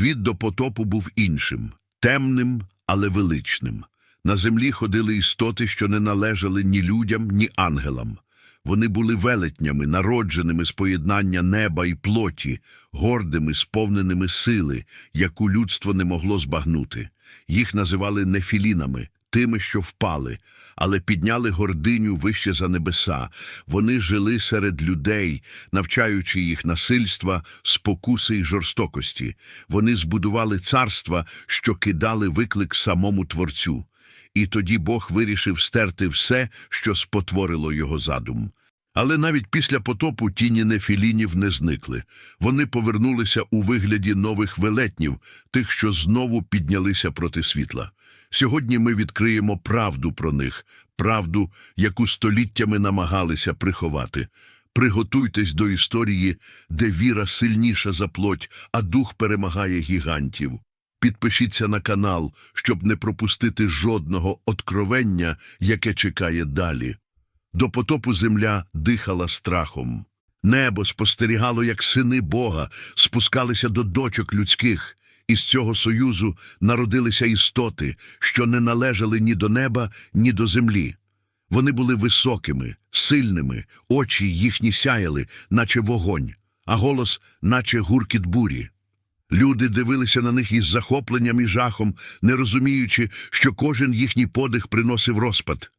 Світ до потопу був іншим, темним, але величним. На землі ходили істоти, що не належали ні людям, ні ангелам. Вони були велетнями, народженими з поєднання неба і плоті, гордими, сповненими сили, яку людство не могло збагнути. Їх називали нефілінами, тими, що впали, але підняли гординю вище за небеса. Вони жили серед людей, навчаючи їх насильства, спокуси й жорстокості. Вони збудували царства, що кидали виклик самому Творцю. І тоді Бог вирішив стерти все, що спотворило його задум. Але навіть після потопу тіні нефілінів не зникли. Вони повернулися у вигляді нових велетнів, тих, що знову піднялися проти світла. Сьогодні ми відкриємо правду про них, правду, яку століттями намагалися приховати. Приготуйтесь до історії, де віра сильніша за плоть, а дух перемагає гігантів. Підпишіться на канал, щоб не пропустити жодного откровення, яке чекає далі. До потопу земля дихала страхом. Небо спостерігало, як сини Бога спускалися до дочок людських. Із цього союзу народилися істоти, що не належали ні до неба, ні до землі. Вони були високими, сильними, очі їхні сяяли, наче вогонь, а голос, наче гуркіт бурі. Люди дивилися на них із захопленням і жахом, не розуміючи, що кожен їхній подих приносив розпад.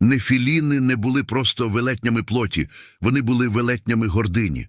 Нефіліни не були просто велетнями плоті, вони були велетнями гордині.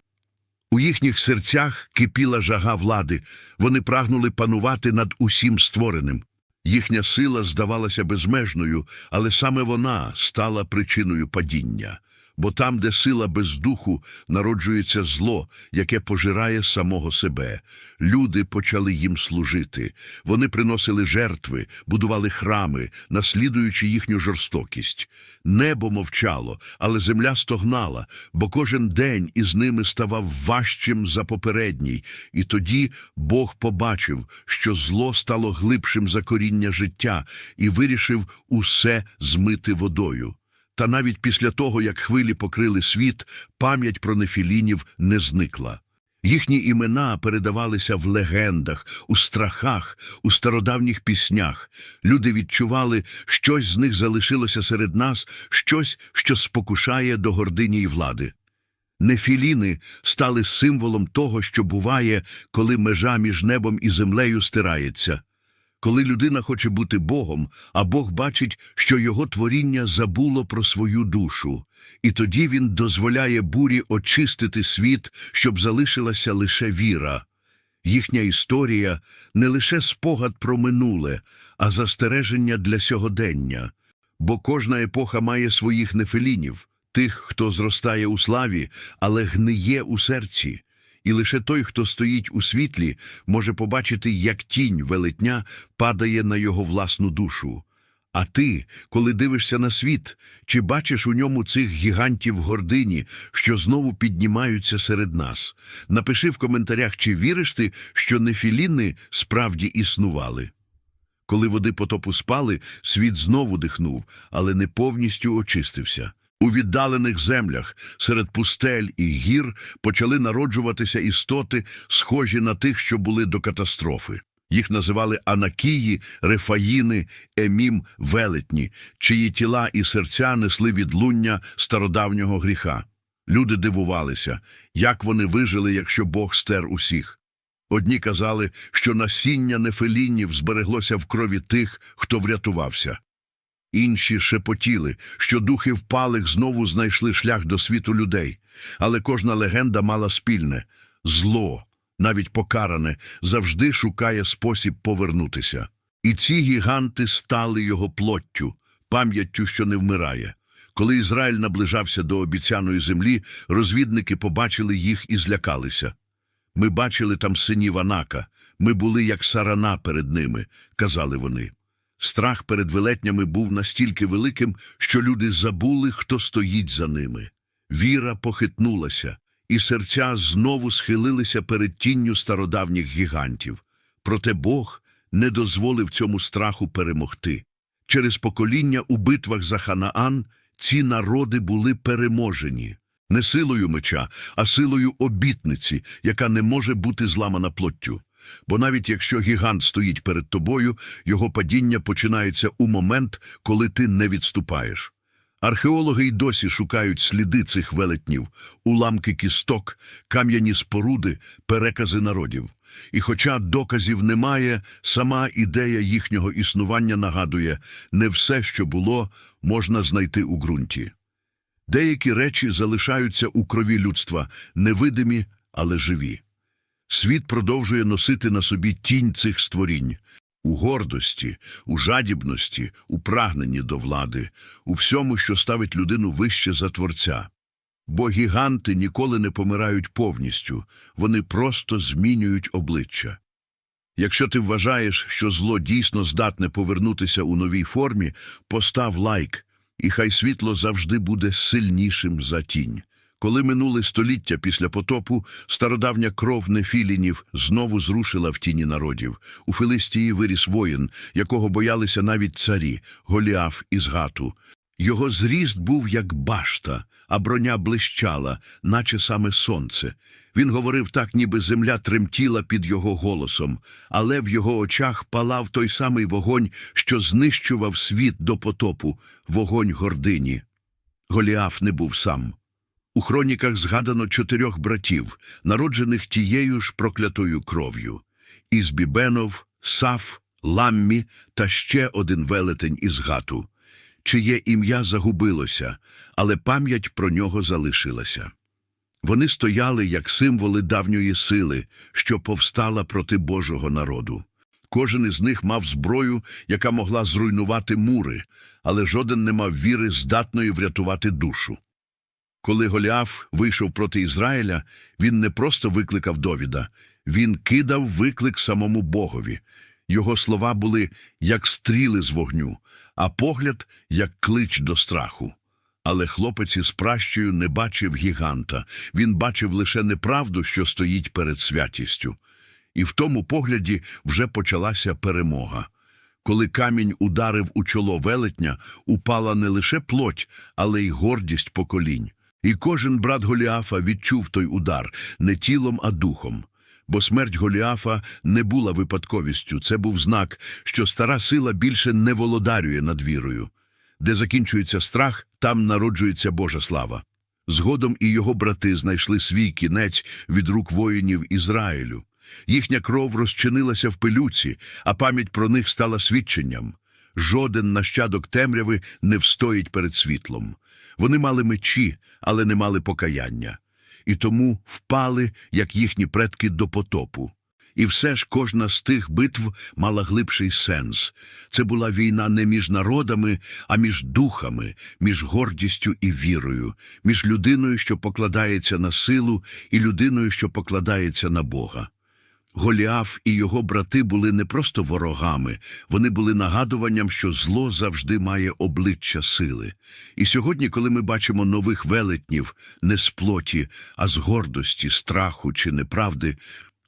У їхніх серцях кипіла жага влади, вони прагнули панувати над усім створеним. Їхня сила здавалася безмежною, але саме вона стала причиною падіння. Бо там, де сила без духу, народжується зло, яке пожирає самого себе. Люди почали їм служити. Вони приносили жертви, будували храми, наслідуючи їхню жорстокість. Небо мовчало, але земля стогнала, бо кожен день із ними ставав важчим за попередній, і тоді Бог побачив, що зло стало глибшим за коріння життя, і вирішив усе змити водою. Та навіть після того, як хвилі покрили світ, пам'ять про нефілінів не зникла. Їхні імена передавалися в легендах, у страхах, у стародавніх піснях. Люди відчували, щось з них залишилося серед нас, щось, що спокушає до гордині й влади. Нефіліни стали символом того, що буває, коли межа між небом і землею стирається. Коли людина хоче бути Богом, а Бог бачить, що його творіння забуло про свою душу, і тоді він дозволяє бурі очистити світ, щоб залишилася лише віра. Їхня історія не лише спогад про минуле, а застереження для сьогодення. Бо кожна епоха має своїх нефелінів, тих, хто зростає у славі, але гниє у серці. І лише той, хто стоїть у світлі, може побачити, як тінь велетня падає на його власну душу. А ти, коли дивишся на світ, чи бачиш у ньому цих гігантів гордині, що знову піднімаються серед нас? Напиши в коментарях, чи віриш ти, що нефіліни справді існували. Коли води потопу спали, світ знову дихнув, але не повністю очистився. У віддалених землях, серед пустель і гір, почали народжуватися істоти, схожі на тих, що були до катастрофи. Їх називали Анакії, Рефаїни, Емім, Велетні, чиї тіла і серця несли відлуння стародавнього гріха. Люди дивувалися, як вони вижили, якщо Бог стер усіх. Одні казали, що насіння нефелінів збереглося в крові тих, хто врятувався. Інші шепотіли, що духи впалих знову знайшли шлях до світу людей, але кожна легенда мала спільне зло, навіть покаране, завжди шукає спосіб повернутися. І ці гіганти стали його плоттю, пам'яттю, що не вмирає. Коли Ізраїль наближався до обіцяної землі, розвідники побачили їх і злякалися. Ми бачили там синів Анака, ми були як сарана перед ними, казали вони. Страх перед велетнями був настільки великим, що люди забули, хто стоїть за ними. Віра похитнулася, і серця знову схилилися перед тінню стародавніх гігантів. Проте Бог не дозволив цьому страху перемогти. Через покоління у битвах за Ханаан ці народи були переможені. Не силою меча, а силою обітниці, яка не може бути зламана плоттю. Бо навіть якщо гігант стоїть перед тобою, його падіння починається у момент, коли ти не відступаєш. Археологи й досі шукають сліди цих велетнів, уламки кісток, кам'яні споруди, перекази народів. І хоча доказів немає, сама ідея їхнього існування нагадує, не все, що було, можна знайти у ґрунті. Деякі речі залишаються у крові людства, невидимі, але живі. Світ продовжує носити на собі тінь цих створінь. У гордості, у жадібності, у прагненні до влади, у всьому, що ставить людину вище за Творця. Бо гіганти ніколи не помирають повністю, вони просто змінюють обличчя. Якщо ти вважаєш, що зло дійсно здатне повернутися у новій формі, постав лайк, і хай світло завжди буде сильнішим за тінь. Коли минули століття після потопу, стародавня кров нефілінів знову зрушила в тіні народів. У Филистії виріс воїн, якого боялися навіть царі, Голіаф із Гату. Його зріст був як башта, а броня блищала, наче саме сонце. Він говорив так, ніби земля тремтіла під його голосом, але в його очах палав той самий вогонь, що знищував світ до потопу, вогонь гордині. Голіаф не був сам. У хроніках згадано чотирьох братів, народжених тією ж проклятою кров'ю. Ізбібенов, Саф, Ламмі та ще один велетень із Гату, чиє ім'я загубилося, але пам'ять про нього залишилася. Вони стояли як символи давньої сили, що повстала проти Божого народу. Кожен із них мав зброю, яка могла зруйнувати мури, але жоден не мав віри, здатної врятувати душу. Коли Голіаф вийшов проти Ізраїля, він не просто викликав Довіда, він кидав виклик самому Богові. Його слова були як стріли з вогню, а погляд як клич до страху. Але хлопець із пращею не бачив гіганта, він бачив лише неправду, що стоїть перед святістю. І в тому погляді вже почалася перемога. Коли камінь ударив у чоло велетня, упала не лише плоть, але й гордість поколінь. І кожен брат Голіафа відчув той удар не тілом, а духом. Бо смерть Голіафа не була випадковістю, це був знак, що стара сила більше не володарює над вірою. Де закінчується страх, там народжується Божа слава. Згодом і його брати знайшли свій кінець від рук воїнів Ізраїлю. Їхня кров розчинилася в пилюці, а пам'ять про них стала свідченням. Жоден нащадок темряви не встоїть перед світлом. Вони мали мечі, але не мали покаяння, і тому впали, як їхні предки до потопу. І все ж кожна з тих битв мала глибший сенс. Це була війна не між народами, а між духами, між гордістю і вірою, між людиною, що покладається на силу, і людиною, що покладається на Бога. Голіаф і його брати були не просто ворогами, вони були нагадуванням, що зло завжди має обличчя сили. І сьогодні, коли ми бачимо нових велетнів не з плоті, а з гордості, страху чи неправди,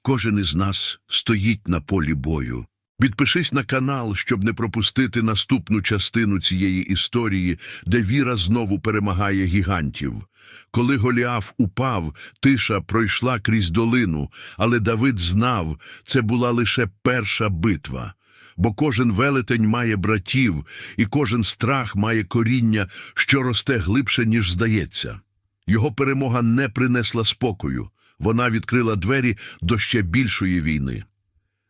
кожен із нас стоїть на полі бою. Підпишись на канал, щоб не пропустити наступну частину цієї історії, де віра знову перемагає гігантів. Коли Голіаф упав, тиша пройшла крізь долину, але Давид знав, це була лише перша битва. Бо кожен велетень має братів, і кожен страх має коріння, що росте глибше, ніж здається. Його перемога не принесла спокою, вона відкрила двері до ще більшої війни.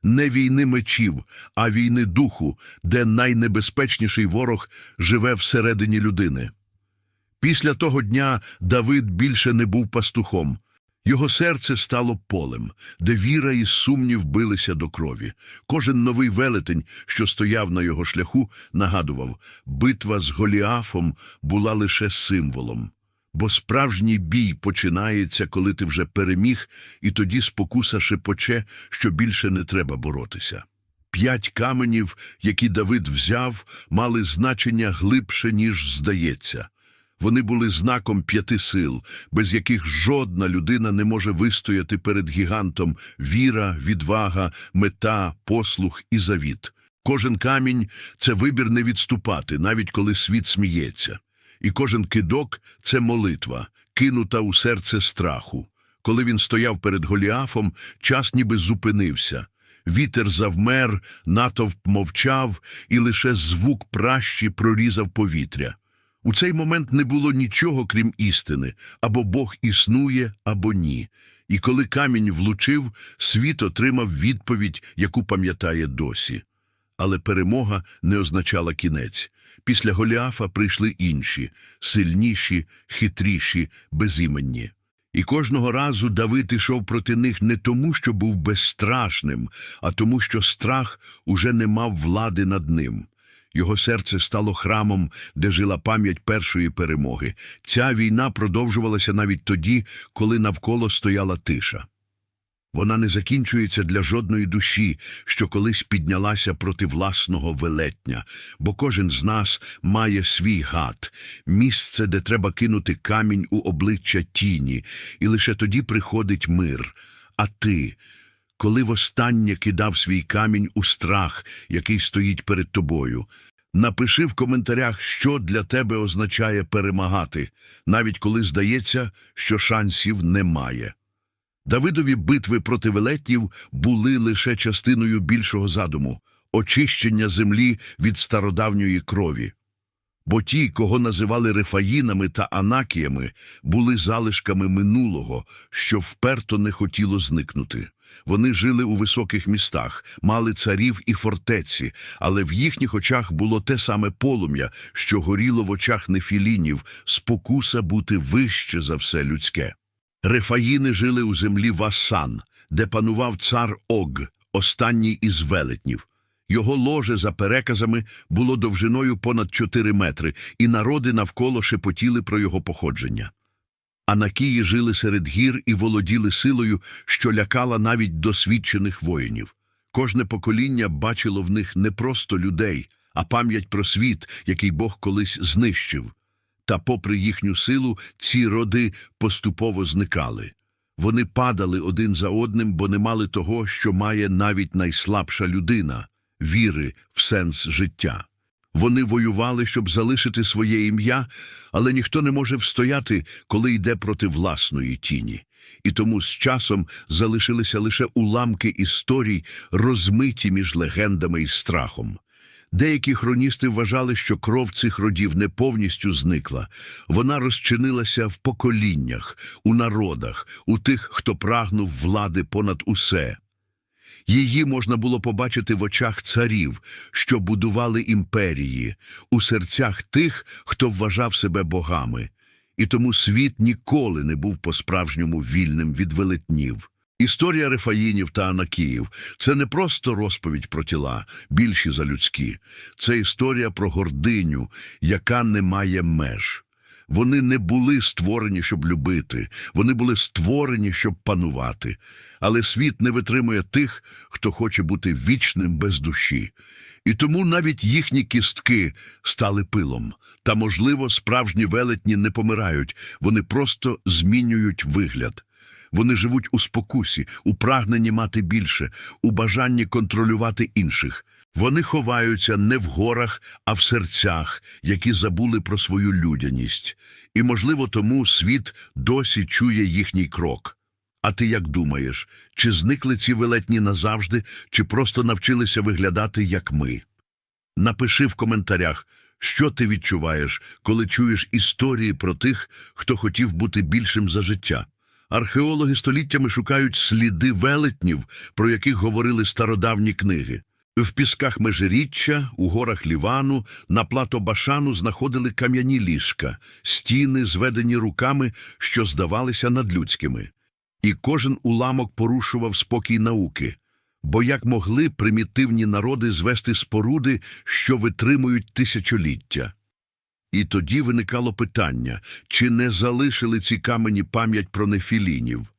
Не війни мечів, а війни духу, де найнебезпечніший ворог живе всередині людини. Після того дня Давид більше не був пастухом. Його серце стало полем, де віра і сумнів билися до крові. Кожен новий велетень, що стояв на його шляху, нагадував, битва з Голіафом була лише символом. Бо справжній бій починається, коли ти вже переміг, і тоді спокуса шепоче, що більше не треба боротися. П'ять каменів, які Давид взяв, мали значення глибше, ніж здається. Вони були знаком п'яти сил, без яких жодна людина не може вистояти перед гігантом віра, відвага, мета, послух і завіт. Кожен камінь це вибір не відступати, навіть коли світ сміється. І кожен кидок це молитва, кинута у серце страху. Коли він стояв перед Голіафом, час ніби зупинився. Вітер завмер, натовп мовчав, і лише звук пращі прорізав повітря. У цей момент не було нічого, крім істини, або Бог існує, або ні. І коли камінь влучив, світ отримав відповідь, яку пам'ятає досі. Але перемога не означала кінець. Після Голіафа прийшли інші, сильніші, хитріші, безіменні. І кожного разу Давид ішов проти них не тому, що був безстрашним, а тому, що страх уже не мав влади над ним. Його серце стало храмом, де жила пам'ять першої перемоги. Ця війна продовжувалася навіть тоді, коли навколо стояла тиша. Вона не закінчується для жодної душі, що колись піднялася проти власного велетня, бо кожен з нас має свій гад, місце, де треба кинути камінь у обличчя тіні, і лише тоді приходить мир. А ти, коли востаннє кидав свій камінь у страх, який стоїть перед тобою, напиши в коментарях, що для тебе означає перемагати, навіть коли здається, що шансів немає. Давидові битви проти велетнів були лише частиною більшого задуму очищення землі від стародавньої крові. Бо ті, кого називали рефаїнами та анакіями, були залишками минулого, що вперто не хотіло зникнути. Вони жили у високих містах, мали царів і фортеці, але в їхніх очах було те саме полум'я, що горіло в очах нефілінів, спокуса бути вище за все людське. Рефаїни жили у землі Васан, де панував цар Ог, останній із велетнів. Його ложе, за переказами, було довжиною понад 4 метри, і народи навколо шепотіли про його походження. Анакії жили серед гір і володіли силою, що лякала навіть досвідчених воїнів. Кожне покоління бачило в них не просто людей, а пам'ять про світ, який Бог колись знищив. Та попри їхню силу, ці роди поступово зникали. Вони падали один за одним, бо не мали того, що має навіть найслабша людина – віри в сенс життя. Вони воювали, щоб залишити своє ім'я, але ніхто не може встояти, коли йде проти власної тіні. І тому з часом залишилися лише уламки історій, розмиті між легендами і страхом. Деякі хроністи вважали, що кров цих родів не повністю зникла. Вона розчинилася в поколіннях, у народах, у тих, хто прагнув влади понад усе. Її можна було побачити в очах царів, що будували імперії, у серцях тих, хто вважав себе богами. І тому світ ніколи не був по-справжньому вільним від велетнів. Історія Рефаїнів та Анакіїв – це не просто розповідь про тіла, більші за людські. Це історія про гординю, яка не має меж. Вони не були створені, щоб любити, вони були створені, щоб панувати. Але світ не витримує тих, хто хоче бути вічним без душі. І тому навіть їхні кістки стали пилом. Та, можливо, справжні велетні не помирають, вони просто змінюють вигляд. Вони живуть у спокусі, у прагненні мати більше, у бажанні контролювати інших. Вони ховаються не в горах, а в серцях, які забули про свою людяність. І, можливо, тому світ досі чує їхній крок. А ти як думаєш, чи зникли ці велетні назавжди, чи просто навчилися виглядати, як ми? Напиши в коментарях, що ти відчуваєш, коли чуєш історії про тих, хто хотів бути більшим за життя. Археологи століттями шукають сліди велетнів, про яких говорили стародавні книги. В пісках Межиріччя, у горах Лівану, на плато Башану знаходили кам'яні ліжка, стіни, зведені руками, що здавалися надлюдськими. І кожен уламок порушував спокій науки. Бо як могли примітивні народи звести споруди, що витримують тисячоліття? І тоді виникало питання, чи не залишили ці камені пам'ять про нефілінів?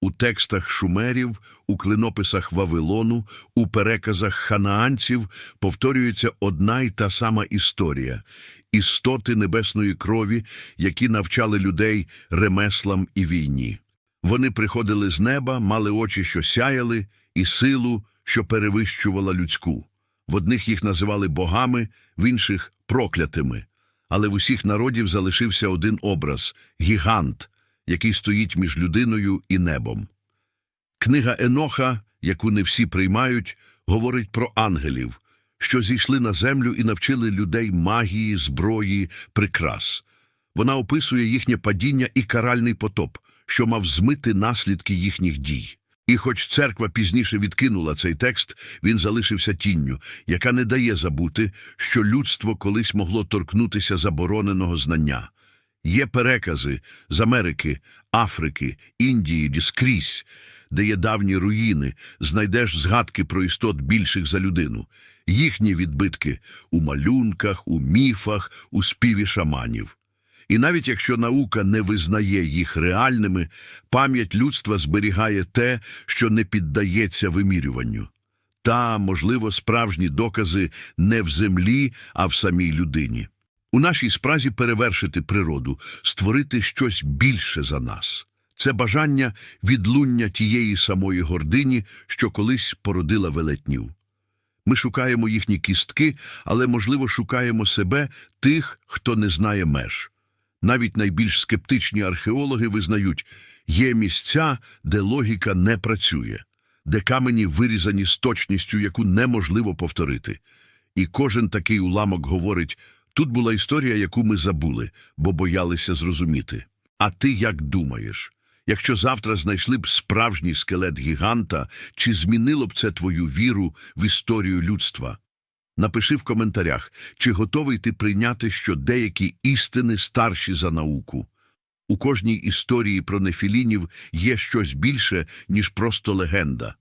У текстах шумерів, у клинописах Вавилону, у переказах ханаанців повторюється одна й та сама історія – істоти небесної крові, які навчали людей ремеслам і війні. Вони приходили з неба, мали очі, що сяяли, і силу, що перевищувала людську. В одних їх називали богами, в інших проклятими. Але в усіх народів залишився один образ гігант, який стоїть між людиною і небом. Книга Еноха яку не всі приймають, говорить про ангелів, що зійшли на землю і навчили людей магії, зброї, прикрас. Вона описує їхнє падіння і каральний потоп, що мав змити наслідки їхніх дій. І хоч церква пізніше відкинула цей текст, він залишився тінню, яка не дає забути, що людство колись могло торкнутися забороненого знання. Є перекази з Америки, Африки, Індії, скрізь, де є давні руїни, знайдеш згадки про істот більших за людину. Їхні відбитки у малюнках, у міфах, у співі шаманів. І навіть якщо наука не визнає їх реальними, пам'ять людства зберігає те, що не піддається вимірюванню. Та, можливо, справжні докази не в землі, а в самій людині. У нашій спразі перевершити природу, створити щось більше за нас. Це бажання відлуння тієї самої гордині, що колись породила велетнів. Ми шукаємо їхні кістки, але, можливо, шукаємо себе, тих, хто не знає меж. Навіть найбільш скептичні археологи визнають, є місця, де логіка не працює, де камені вирізані з точністю, яку неможливо повторити. І кожен такий уламок говорить, тут була історія, яку ми забули, бо боялися зрозуміти. А ти як думаєш? Якщо завтра знайшли б справжній скелет гіганта, чи змінило б це твою віру в історію людства? Напиши в коментарях, чи готовий ти прийняти, що деякі істини старші за науку. У кожній історії про нефілінів є щось більше, ніж просто легенда.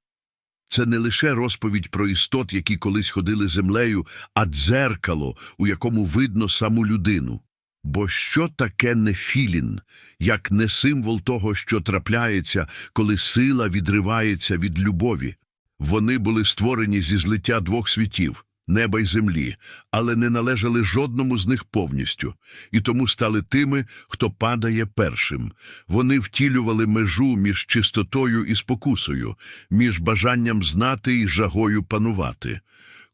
Це не лише розповідь про істот, які колись ходили землею, а дзеркало, у якому видно саму людину. Бо що таке нефілін, як не символ того, що трапляється, коли сила відривається від любові? Вони були створені зі злиття двох світів неба й землі, але не належали жодному з них повністю, і тому стали тими, хто падає першим. Вони втілювали межу між чистотою і спокусою, між бажанням знати і жагою панувати.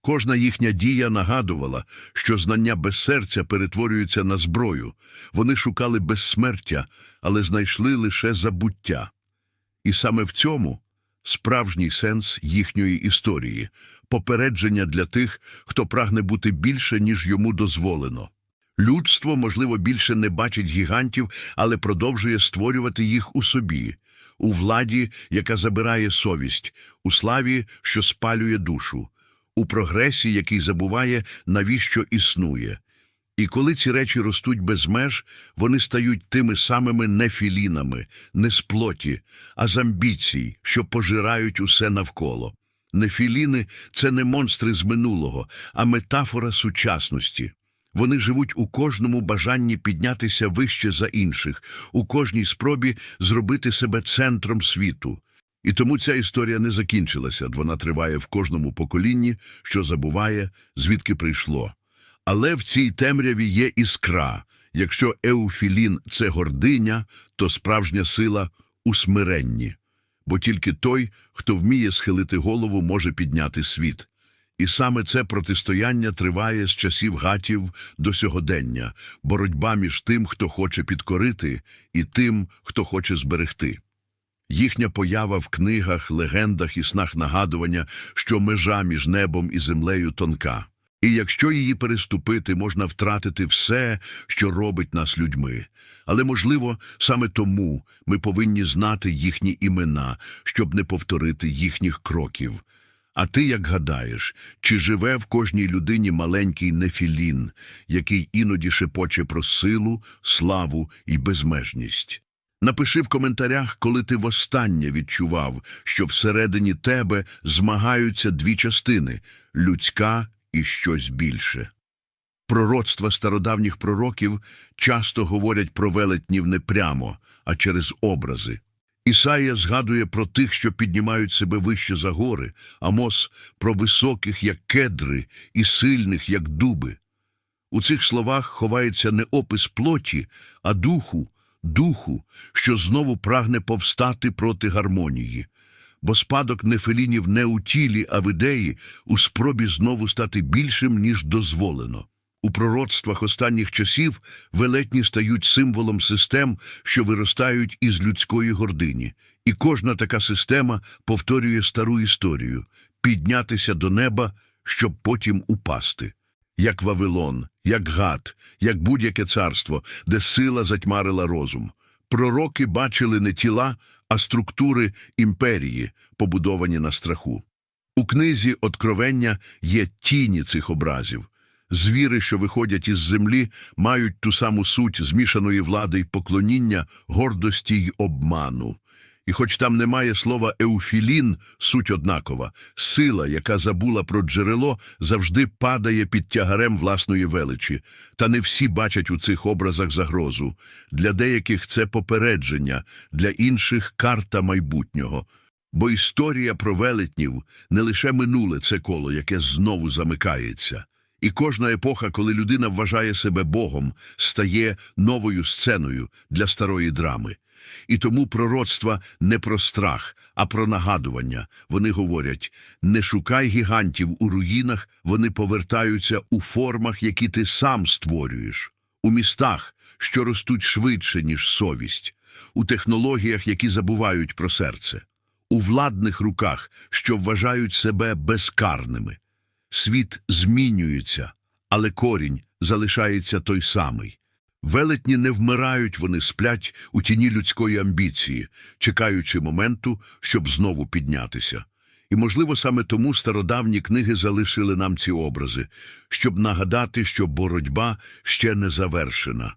Кожна їхня дія нагадувала, що знання без серця перетворюються на зброю. Вони шукали безсмертя, але знайшли лише забуття. І саме в цьому справжній сенс їхньої історії попередження для тих, хто прагне бути більше, ніж йому дозволено. Людство, можливо, більше не бачить гігантів, але продовжує створювати їх у собі, у владі, яка забирає совість, у славі, що спалює душу, у прогресі, який забуває, навіщо існує. І коли ці речі ростуть без меж, вони стають тими самими не філінами, не з плоті, а з амбіцій, що пожирають усе навколо. Нефіліни – це не монстри з минулого, а метафора сучасності. Вони живуть у кожному бажанні піднятися вище за інших, у кожній спробі зробити себе центром світу. І тому ця історія не закінчилася, вона триває в кожному поколінні, що забуває, звідки прийшло. Але в цій темряві є іскра. Якщо еуфілін – це гординя, то справжня сила у смиренні. Бо тільки той, хто вміє схилити голову, може підняти світ. І саме це протистояння триває з часів гатів до сьогодення, боротьба між тим, хто хоче підкорити, і тим, хто хоче зберегти. Їхня поява в книгах, легендах і снах нагадування, що межа між небом і землею тонка. І якщо її переступити, можна втратити все, що робить нас людьми. Але, можливо, саме тому ми повинні знати їхні імена, щоб не повторити їхніх кроків. А ти як гадаєш, чи живе в кожній людині маленький нефілін, який іноді шепоче про силу, славу і безмежність? Напиши в коментарях, коли ти востаннє відчував, що всередині тебе змагаються дві частини людська і щось більше. Пророцтва стародавніх пророків часто говорять про велетнів не прямо, а через образи. Ісая згадує про тих, що піднімають себе вище за гори, Амос – про високих, як кедри, і сильних, як дуби. У цих словах ховається не опис плоті, а духу, духу, що знову прагне повстати проти гармонії. Бо спадок нефелінів не у тілі, а в ідеї, у спробі знову стати більшим, ніж дозволено. У пророцтвах останніх часів велетні стають символом систем, що виростають із людської гордині. І кожна така система повторює стару історію піднятися до неба, щоб потім упасти. Як Вавилон, як Гад, як будь-яке царство, де сила затьмарила розум. Пророки бачили не тіла, а структури імперії, побудовані на страху. У книзі Откровення є тіні цих образів. Звіри, що виходять із землі, мають ту саму суть змішаної влади й поклоніння, гордості й обману. І хоч там немає слова еуфілін, суть однакова, сила, яка забула про джерело, завжди падає під тягарем власної величі. Та не всі бачать у цих образах загрозу. Для деяких це попередження, для інших карта майбутнього. Бо історія про велетнів не лише минуле це коло, яке знову замикається. І кожна епоха, коли людина вважає себе Богом, стає новою сценою для старої драми. І тому пророцтва не про страх, а про нагадування. Вони говорять: не шукай гігантів у руїнах, вони повертаються у формах, які ти сам створюєш, у містах, що ростуть швидше, ніж совість, у технологіях, які забувають про серце, у владних руках, що вважають себе безкарними. Світ змінюється, але корінь залишається той самий. Велетні не вмирають, вони сплять у тіні людської амбіції, чекаючи моменту, щоб знову піднятися. І, можливо, саме тому стародавні книги залишили нам ці образи, щоб нагадати, що боротьба ще не завершена.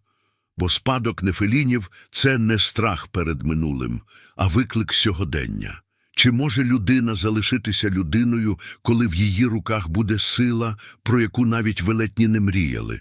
Бо спадок нефелінів – це не страх перед минулим, а виклик сьогодення. Чи може людина залишитися людиною, коли в її руках буде сила, про яку навіть велетні не мріяли?